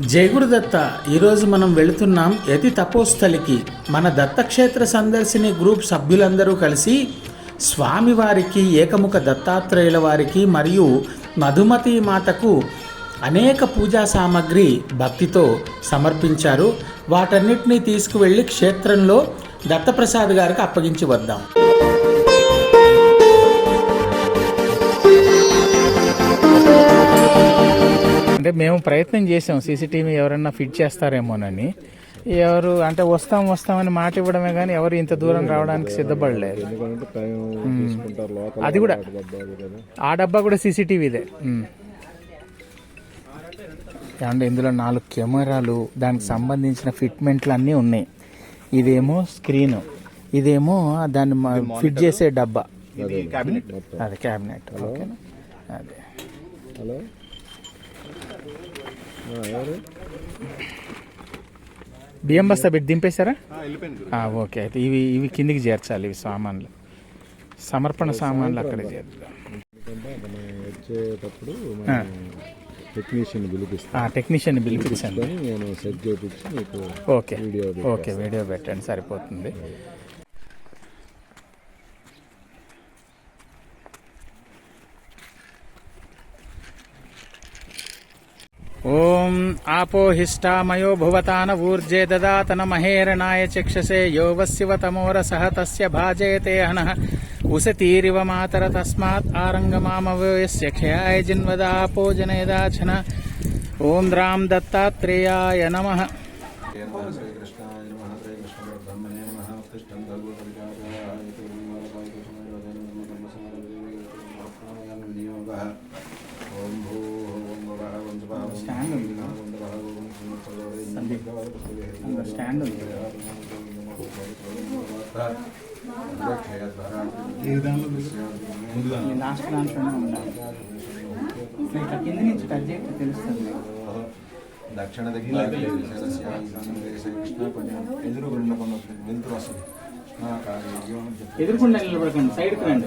జయగురుదత్త ఈరోజు మనం వెళుతున్నాం యతి తపోస్థలికి. మన దత్తక్షేత్ర సందర్శిని గ్రూప్ సభ్యులందరూ కలిసి స్వామివారికి ఏకముఖ దత్తాత్రేయుల వారికి మరియు మధుమతి మాతకు అనేక పూజా సామాగ్రి భక్తితో సమర్పించారు. వాటన్నిటినీ తీసుకువెళ్ళి క్షేత్రంలో దత్తప్రసాద్ గారికి అప్పగించి వద్దాం. అంటే మేము ప్రయత్నం చేసాం సీసీటీవీ ఎవరన్నా ఫిట్ చేస్తారేమోనని. ఎవరు అంటే వస్తాం వస్తామని మాట ఇవ్వడమే కానీ ఎవరు ఇంత దూరం రావడానికి లోపల. అది కూడా. ఆ డబ్బా కూడా సీసీటీవీదే. అంటే ఇందులో నాలుగు కెమెరాలు దానికి సంబంధించిన ఫిట్మెంట్లు అన్నీ ఉన్నాయి. ఇదేమో స్క్రీన్ ఇదేమో దాన్ని మ- ఫిట్ చేసే డబ్బా. అదే క్యాబినెట్. ఓకేనా? అదే. హలో? బియ్యం బస్తా పెట్టి దింపేశారా? ఓకే. అయితే ఇవి ఇవి కిందికి చేర్చాలి ఇవి సామాన్లు. సమర్పణ సామాన్లు అక్కడ చేర్చాలి వచ్చేటప్పుడు టెక్నీషియన్ పిలిపించండి. నేను సెట్ చేయించి మీకు ఓకే. వీడియో ఓకే వీడియో పెట్టండి సరిపోతుంది. ఓం ఆపోహిష్టామయో భువతాన ఊర్జే దదాతన మహేరణాయ చక్షసే యో వస్యవతమోరసః తస్య భాజయతే హనః. ఉసతీరివ మాతర తస్మాత్ ఆరంగమామవయస్య క్షయాయ జిన్వదాపో జనేదాచన ఓం ద్రాం దత్తాత్రేయాయ నమః. స్టాండ్ ఉంది. లాస్ట్ దాంట్లోనే ఉండాలి ఇట్లా కింద నుంచి టచ్ చేస్తే తెలుస్తుంది. దక్షిణ కొంచెం ఎదురుగుండ వెళ్తురు వస్తుంది ఎదురుకుండా నిలబడకండి సైడ్కి రండి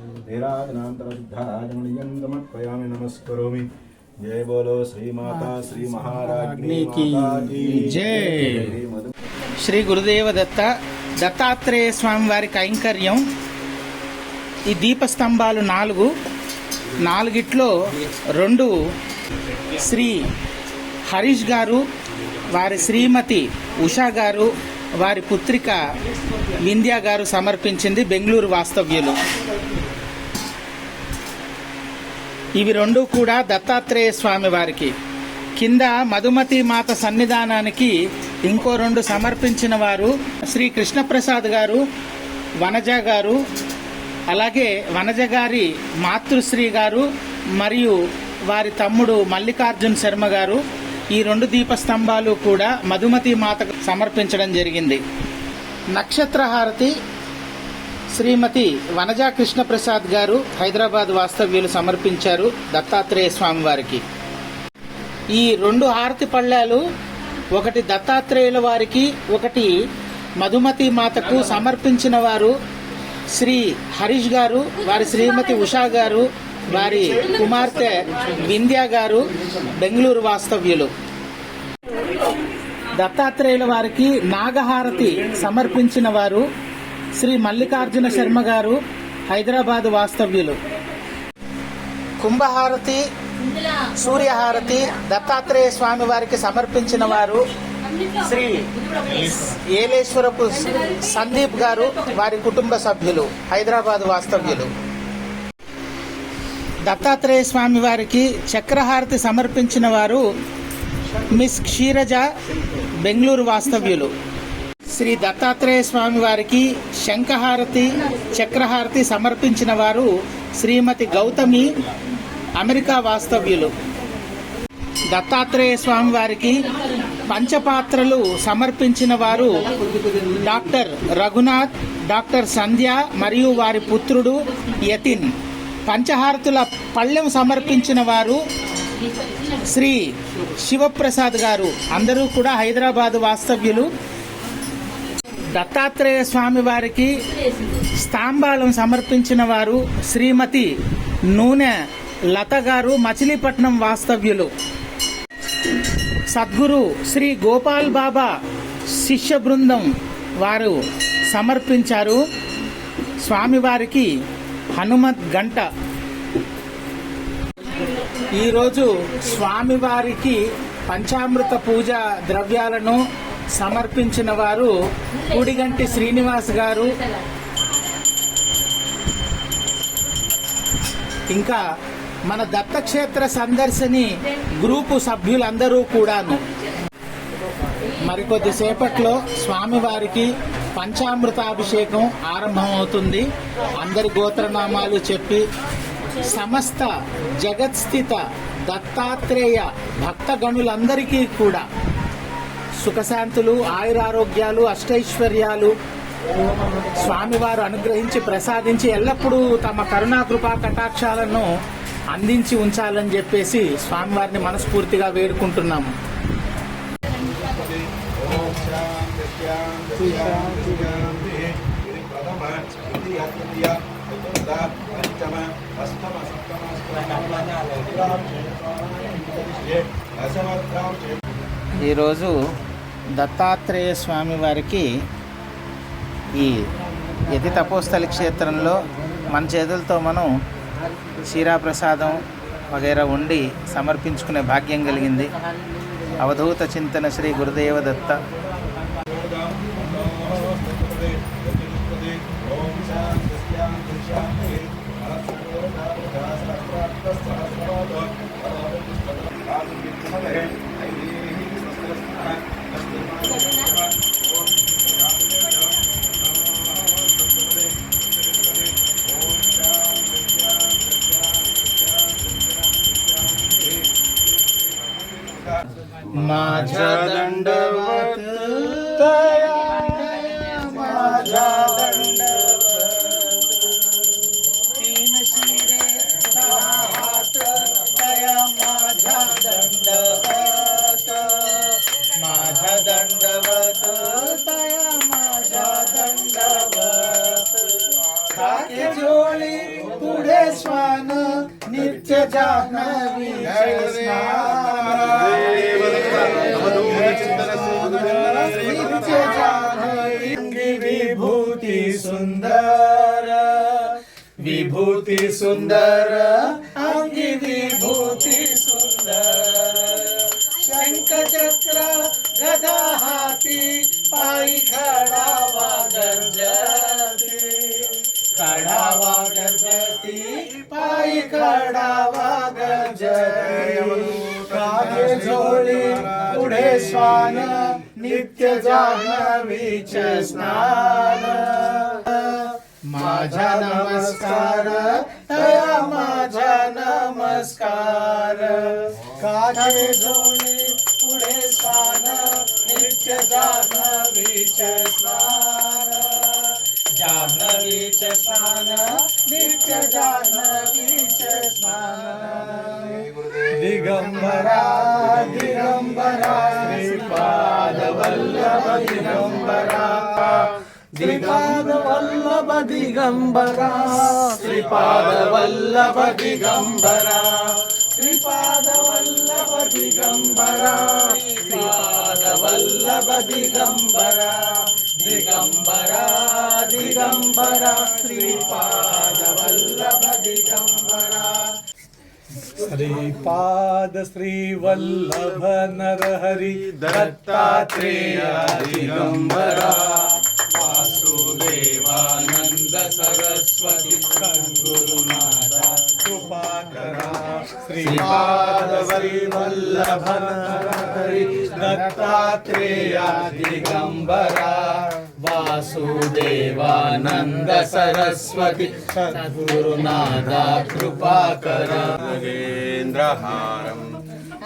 సమర్పయామి నమస్కరోమి. జయ బోలో శ్రీమాతా శ్రీ అగ్నికి జై. శ్రీ గురుదేవ దత్త దత్తాత్రేయ స్వామి వారి కైంకర్యం. ఈ దీపస్తంభాలు నాలుగు. నాలుగిట్లో రెండు శ్రీ హరీష్ గారు వారి శ్రీమతి ఉషా గారు వారి పుత్రిక వింధ్య గారు సమర్పించింది బెంగళూరు వాస్తవ్యులు. ఇవి రెండు కూడా దత్తాత్రేయ స్వామి వారికి. కింద మధుమతి మాత సన్నిధానానికి ఇంకో రెండు సమర్పించిన వారు శ్రీ కృష్ణప్రసాద్ గారు వనజ గారు అలాగే వనజ గారి మాతృశ్రీ గారు మరియు వారి తమ్ముడు మల్లికార్జున్ శర్మ గారు. ఈ రెండు దీపస్తంభాలు కూడా మధుమతి మాతకు సమర్పించడం జరిగింది. నక్షత్రహారతి శ్రీమతి వనజా కృష్ణప్రసాద్ గారు హైదరాబాద్ వాస్తవ్యులు సమర్పించారు దత్తాత్రేయ స్వామి వారికి. ఈ రెండు హారతి పళ్ళాలు ఒకటి దత్తాత్రేయుల వారికి ఒకటి మధుమతి మాతకు సమర్పించిన వారు శ్రీ హరీష్ గారు వారి శ్రీమతి ఉషా గారు వారి కుమార్తె వింధ్యా గారు బెంగళూరు వాస్తవ్యులు. దత్తాత్రేయుల వారికి నాగహారతి సమర్పించిన వారు శ్రీ మల్లికార్జున శర్మ గారు హైదరాబాద్ వాస్తవ్యులు. కుంభహారతి సూర్యహారతి దత్తాత్రేయ స్వామి వారికి సమర్పించిన వారు శ్రీ ఏలేశ్వరపు సందీప్ గారు వారి కుటుంబ సభ్యులు హైదరాబాద్ వాస్తవ్యులు. దత్తాత్రేయ స్వామి వారికి చక్రహారతి సమర్పించిన వారు మిస్ క్షీరజ బెంగళూరు వాస్తవ్యులు. శ్రీ దత్తాత్రేయ స్వామి వారికి శంఖహారతి చక్రహారతి సమర్పించిన వారు శ్రీమతి గౌతమి అమెరికా వాస్తవ్యులు. దత్తాత్రేయ స్వామి వారికి పంచపాత్రలు సమర్పించిన వారు డాక్టర్ రఘునాథ్ డాక్టర్ సంధ్య మరియు వారి పుత్రుడు యతిన్. పంచహారతుల పళ్ళెం సమర్పించిన వారు శ్రీ శివప్రసాద్ గారు. అందరూ కూడా హైదరాబాద్ వాస్తవ్యులు. దత్తాత్రేయ స్వామి వారికి స్తాంబాలం సమర్పించిన వారు శ్రీమతి నూనె లత గారు మచిలీపట్నం వాస్తవ్యులు. సద్గురు శ్రీ గోపాల్ బాబా శిష్య బృందం వారు సమర్పించారు. స్వామివారికి హనుమత్ గంట. ఈరోజు స్వామివారికి పంచామృత పూజ ద్రవ్యాలను సమర్పించిన వారు కుడిగంటి శ్రీనివాస్ గారు. ఇంకా మన దత్తక్షేత్ర సందర్శని గ్రూపు సభ్యులందరూ కూడాను. మరికొద్ది సేపట్లో స్వామివారికి పంచామృతాభిషేకం ఆరంభమవుతుంది. అందరి గోత్రనామాలు చెప్పి సమస్త జగత్స్థిత దత్తాత్రేయ భక్తగణులందరికీ కూడా సుఖశాంతులు ఆయురారోగ్యాలు అష్టైశ్వర్యాలు స్వామివారు అనుగ్రహించి ప్రసాదించి ఎల్లప్పుడూ తమ కరుణా కృపా కటాక్షాలను అందించి ఉంచాలని చెప్పేసి స్వామివారిని మనస్ఫూర్తిగా వేడుకుంటున్నాము. ఈరోజు దత్తాత్రేయ స్వామి వారికి ఈ యతి తపోస్థలి క్షేత్రంలో మన చేతులతో మనం క్షీరాప్రసాదం వగైరా ఉండి సమర్పించుకునే భాగ్యం కలిగింది అవధూత చింతన శ్రీ గురుదేవ దత్త Okay. माझा दंडवत माझा दंडवत तया माझा दंडवत खाके जोळी पुढे नित्य जान्हवी नित्य जान्हवी विभूती सुंदर। विभूती सुंदर अंगी विभूती चक्र गदा हाती पायी खडावा गर्जती. खडावा गर्जती पायी खडावा गंजती कागे झोळी पुढे श्वान नित्य जाणवीच स्नान. माझा नमस्कार तया माझा नमस्कार. कागे झोळी पुढे स्वान नित्य जान्हवीच स्नान जान्हवीच स्नान नित्य जान्हवीच स्नान दिगंबरा दिगंबरा श्रीपाद वल्लभ दिगंबरा श्रीपाद वल्लभ दिगंबरा श्रीपाद वल्लभ दिगंबरा श्रीपाद वल्लभ दिगंबरा श्रीपाद वल्लभ दिगंबरा दिगंबरा दिगंबरा श्रीपाद वल्लभ दिगंबरा श्रीपाद श्रीवल्लभ नरहरि दत्तात्रेय दिगंबरा वासुदेवानंद सरस्वती सद्गुरुनाथ कृपा हरि दत्तात्रेया वासुदेवानंद सरस्वती। सद्गुरुनादा कृपा करा नरेन्द्र हार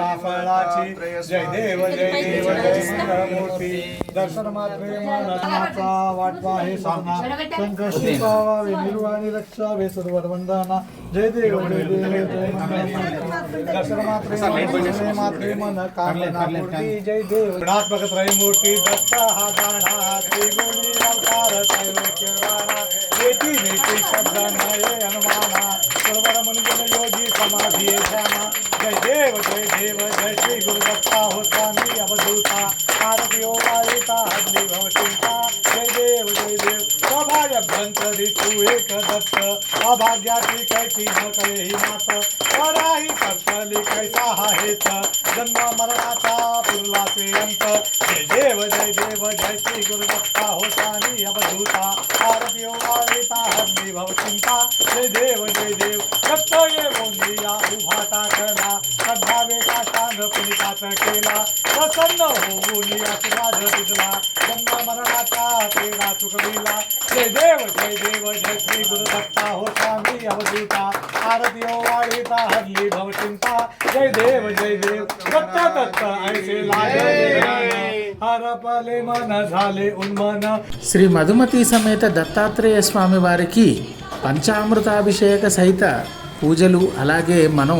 माळ मुक्ता फळाची जय देव जय देव जय मूर्ती दर्शन मात्रे मनाचा वाटवा हे सांगा संकष्टी पावावे निर्वाणी रक्षावे सर्वर वंदना जय देव जय देव जय दर्शन मात्रे मात्रे मन कामना मूर्ती जय देव. गुणात्मक त्रयमूर्ती दत्ता हा गाणा त्रिगुणी अवतार त्रैलोक्य राणा येती नेती शब्द नये अभाग्याची कैसी न ही मात वराही कर्तली कैसा हा हेत जन्म मरणाचा पुरला पुरलाचे अंत जय देव जय देव जय श्री गुरुदत्ता होता नि अवधूता. आरती ओवाळीता हरणी भव चिंता. जय देव जय देव दत्त ये बोंदिया उभा टाकला श्रद्धावे काष्टांग पुनिताच केला. प्रसन्न होऊन आशीर्वाद दिला जन्म मरणाचा तेरा चुकविला जय देव जय देव जय श्री गुरुदत्ता होता हो स्वामी अवधूता आरती ओवाळीता हरली भवचिंता जय देव जय देव दत्त दत्त ऐसे लागे हरपले मन झाले उन्मन శ్రీ మధుమతి సమేత దత్తాత్రేయ స్వామి వారికి పంచామృతాభిషేక సహిత పూజలు అలాగే మనం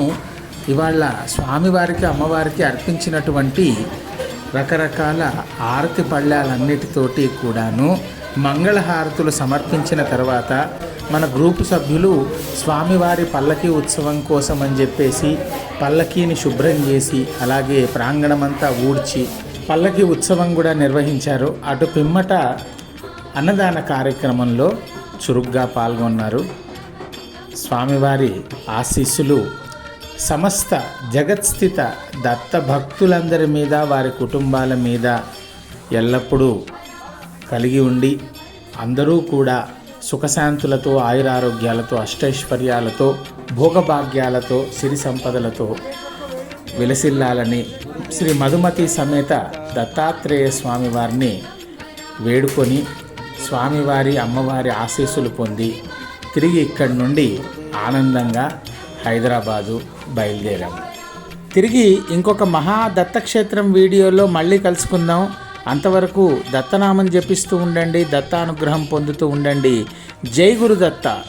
ఇవాళ స్వామివారికి అమ్మవారికి అర్పించినటువంటి రకరకాల ఆరతి పళ్ళాలన్నిటితోటి కూడాను మంగళహారతులు సమర్పించిన తర్వాత మన గ్రూపు సభ్యులు స్వామివారి పల్లకి ఉత్సవం కోసం అని చెప్పేసి పల్లకీని శుభ్రం చేసి అలాగే ప్రాంగణమంతా ఊడ్చి పల్లకి ఉత్సవం కూడా నిర్వహించారు. అటు పిమ్మట అన్నదాన కార్యక్రమంలో చురుగ్గా పాల్గొన్నారు. స్వామివారి ఆశీస్సులు సమస్త జగత్స్థిత దత్త భక్తులందరి మీద వారి కుటుంబాల మీద ఎల్లప్పుడూ కలిగి ఉండి అందరూ కూడా సుఖశాంతులతో ఆయురారోగ్యాలతో అష్టైశ్వర్యాలతో భోగభాగ్యాలతో సిరి సంపదలతో విలసిల్లాలని శ్రీ మధుమతి సమేత దత్తాత్రేయ స్వామివారిని వేడుకొని స్వామివారి అమ్మవారి ఆశీస్సులు పొంది తిరిగి ఇక్కడి నుండి ఆనందంగా హైదరాబాదు బయలుదేరాము తిరిగి ఇంకొక మహా దత్తక్షేత్రం వీడియోలో మళ్ళీ కలుసుకుందాం. అంతవరకు దత్తనామం జపిస్తూ ఉండండి దత్తానుగ్రహం పొందుతూ ఉండండి. జై గురు దత్త